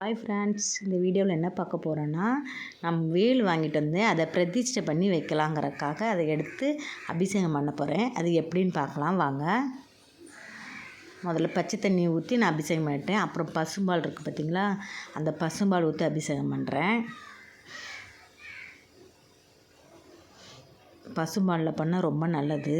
Hi friends இந்த வீடியோவில் என்ன பார்க்க போகிறோன்னா நம்ம வேல் வாங்கிட்டு வந்து அதை பிரதிஷ்டை பண்ணி வைக்கலாங்கிறக்காக அதை எடுத்து அபிஷேகம் பண்ண போகிறேன் அது எப்படின்னு பார்க்கலாம் வாங்க. முதல்ல பச்சை தண்ணி ஊற்றி நான் அபிஷேகம் பண்ணிட்டேன். அப்புறம் பசும்பால் இருக்குது பார்த்தீங்களா அந்த பசும்பால் ஊற்றி அபிஷேகம் பண்ணுறேன் பசும்பாலில் பண்ணால் ரொம்ப நல்லது.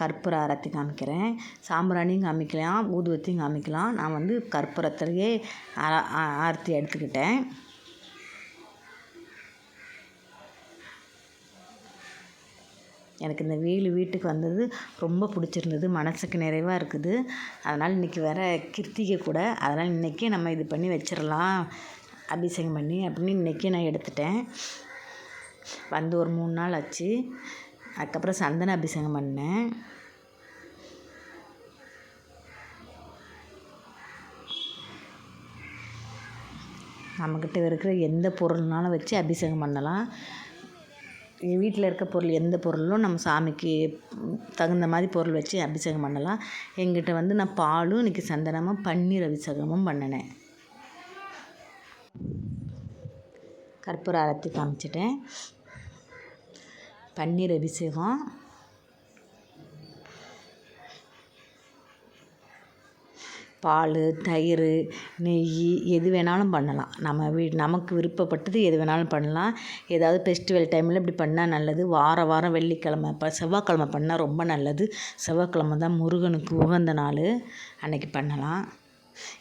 கற்பூர ஆரத்தி காமிக்கிறேன். சாம்பிராணியும் காமிக்கலாம் ஊதுவத்தியும் காமிக்கலாம். நான் வந்து கற்பூரத்துலேயே ஆரத்தி எடுத்துக்கிட்டேன். எனக்கு இந்த வீல் வீட்டுக்கு வந்தது ரொம்ப பிடிச்சிருந்தது மனசுக்கு நிறைவாக இருக்குது. அதனால் இன்றைக்கி வேறு கிருத்திகை கூட. அதனால் இன்றைக்கி நம்ம இது பண்ணி வச்சிடலாம். அபிஷேகம் பண்ணி அப்படின்னு இன்றைக்கி நான் எடுத்துட்டேன். வந்து ஒரு மூணு நாள் ஆச்சு. அதுக்கப்புறம் சந்தன அபிஷேகம் பண்ணேன். நம்மக்கிட்ட இருக்கிற எந்த பொருள்னாலும் வச்சு அபிஷேகம் பண்ணலாம். வீட்டில் இருக்க பொருள் எந்த பொருளும் நம்ம சாமிக்கு தகுந்த மாதிரி பொருள் வச்சு அபிஷேகம் பண்ணலாம். எங்கிட்ட வந்து நான் பாலும் இன்றைக்கி சந்தனமும் பன்னீர் அபிஷேகமும் பண்ணினேன். கற்பூர அரத்தி காமிச்சிட்டேன். பன்னீர் அபிஷேகம். பால் தயிர் நெய் எது வேணாலும் பண்ணலாம். நம்ம வீ நமக்கு விருப்பப்பட்டது எது வேணாலும் பண்ணலாம். ஏதாவது ஃபெஸ்டிவல் டைமில் இப்படி பண்ணால் நல்லது. வார வாரம் வெள்ளிக்கிழமை இப்போ செவ்வாய்க்கிழமை பண்ணால் ரொம்ப நல்லது. செவ்வாய்க்கிழமை தான் முருகனுக்கு உகந்த நாள். அன்றைக்கி பண்ணலாம்.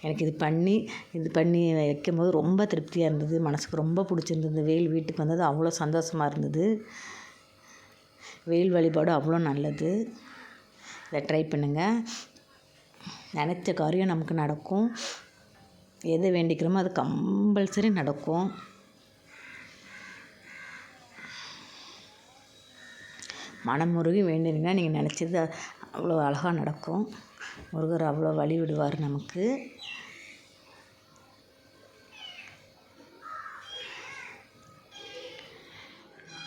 எனக்கு இது பண்ணி இது பண்ணி வைக்கும்போது ரொம்ப திருப்தியாக இருந்தது. மனசுக்கு ரொம்ப பிடிச்சிருந்தது. வெயில் வீட்டுக்கு வந்தது. அவ்வளோ சந்தோஷமாக இருந்தது. வெயில் வழிபாடு அவ்வளோ நல்லது. இதை ட்ரை பண்ணுங்கள் நினச்ச காரியம் நமக்கு நடக்கும். எது வேண்டிக்கிறோமோ அது கம்பல்சரி நடக்கும். மனமுருகி வேண்டினீங்கன்னா நீங்கள் நினச்சது அவ்வளோ அழகாக நடக்கும். முருகர் அவ்வளோ வழி விடுவார் நமக்கு.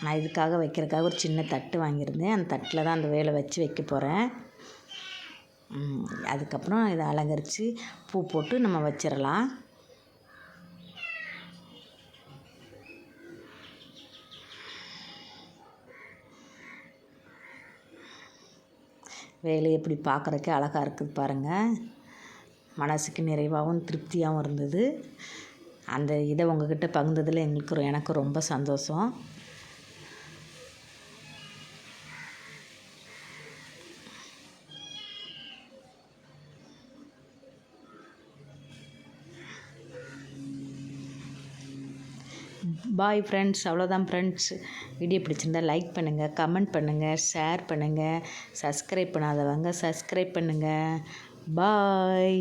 நான் இதுக்காக வைக்கிறதுக்காக ஒரு சின்ன தட்டு வாங்கியிருந்தேன். அந்த தட்டில் தான் அந்த வேலை வச்சு வைக்க போகிறேன் அதுக்கப்புறம் இதை அலங்கரித்து பூ போட்டு நம்ம வச்சிடலாம். வேலை எப்படி பார்க்குறக்கே அழகாக இருக்குது பாருங்கள் மனசுக்கு நிறைவாகவும் திருப்தியாகவும் இருந்தது. அந்த இதை உங்ககிட்ட பகிர்ந்ததில் எங்களுக்கு எனக்கு ரொம்ப சந்தோஷம். பாய் ஃப்ரெண்ட்ஸ் அவ்வளோதான் ஃப்ரெண்ட்ஸ் வீடியோ பிடிச்சிருந்தா லைக் பண்ணுங்கள் கமெண்ட் பண்ணுங்கள் ஷேர் பண்ணுங்கள் சப்ஸ்கிரைப் பண்ணாதவங்க சப்ஸ்கிரைப் பண்ணுங்கள் பாய்